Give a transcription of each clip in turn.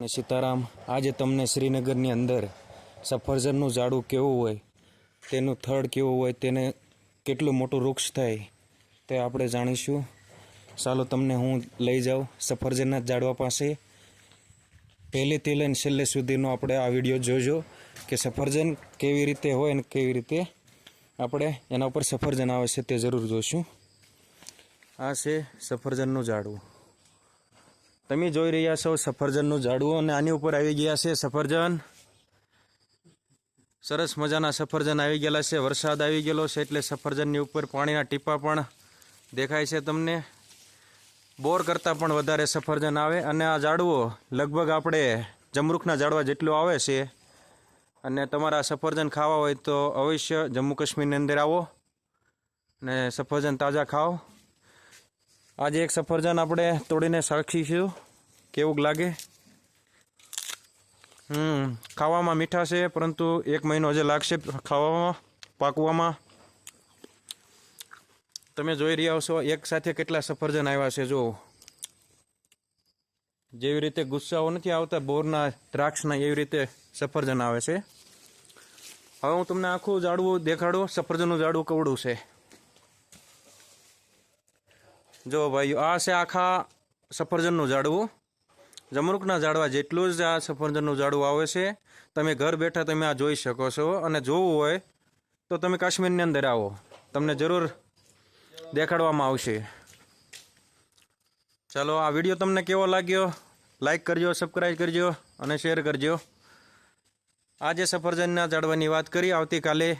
અને સીતારામ, આજે તમને શ્રીનગરની અંદર સફરજનનું ઝાડું કેવું હોય, તેનું થડ કેવું હોય, તેને કેટલું મોટું વૃક્ષ થાય, તે આપણે જાણીશું. ચાલો તમને હું લઈ જાઉં સફરજનના ઝાડવા પાસે. પહેલેથી લઈને છેલ્લે સુધીનો આપણે આ વીડિયો જોજો કે સફરજન કેવી રીતે હોય અને કેવી રીતે આપણે એના ઉપર સફરજન આવે છે તે જરૂર જોઈશું આ છે સફરજનનું ઝાડવું. તમે જોઈ રહ્યા છો સફરજનનું ઝાડવું અને આની ઉપર આવી ગયા છે સફરજન. સરસ મજાના સફરજન આવી ગયેલા છે. વરસાદ આવી ગયેલો છે એટલે સફરજનની ઉપર પાણીના ટીપા પણ દેખાય છે તમને. બોર કરતાં પણ વધારે સફરજન આવે અને આ ઝાડવો લગભગ આપણે જમરૂખના ઝાડવા જેટલું આવે છે અને તમારા સફરજન ખાવા હોય તો અવશ્ય જમ્મુ કાશ્મીરની અંદર આવો ને સફરજન તાજા ખાઓ. આજે એક સફરજન આપણે તોડીને સાક્ષીશું કેવું લાગે? હમ, ખાવામાં મીઠા છે, પરંતુ એક મહિનો હજી લાગશે ખાવામાં, પાકવામાં. તમે જોઈ રહ્યા છો એક સાથે કેટલા સફરજન આવ્યા છે જો જેવી રીતે ગુસ્સાઓ નથી આવતા, બોરના દ્રાક્ષના એવી રીતે સફરજન આવે છે. હવે હું તમને આખું ઝાડવું દેખાડું, સફરજનનું જાડવું કવડું છે. જો ભાઈ, આ છે આખા સફરજનનું ઝાડવું. જમરૂકના ઝાડવા જેટલું જ આ સફરજનનું ઝાડવું આવે છે. તમે ઘર બેઠા તમે આ જોઈ શકો છો અને જોવું હોય તો તમે કાશ્મીરની અંદર આવો. તમને જરૂર દેખાડવામાં આવશે. ચાલો, આ વીડિયો તમને કેવો લાગ્યો? લાઇક કરજો, સબસ્ક્રાઈબ કરજો અને શેર કરજો. આજે સફરજનના ઝાડવાની વાત કરી. આવતીકાલે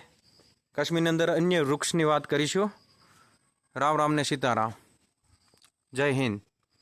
કાશ્મીરની અંદર અન્ય વૃક્ષની વાત કરીશું. રામ રામને સીતારામ. જય હિન્દ.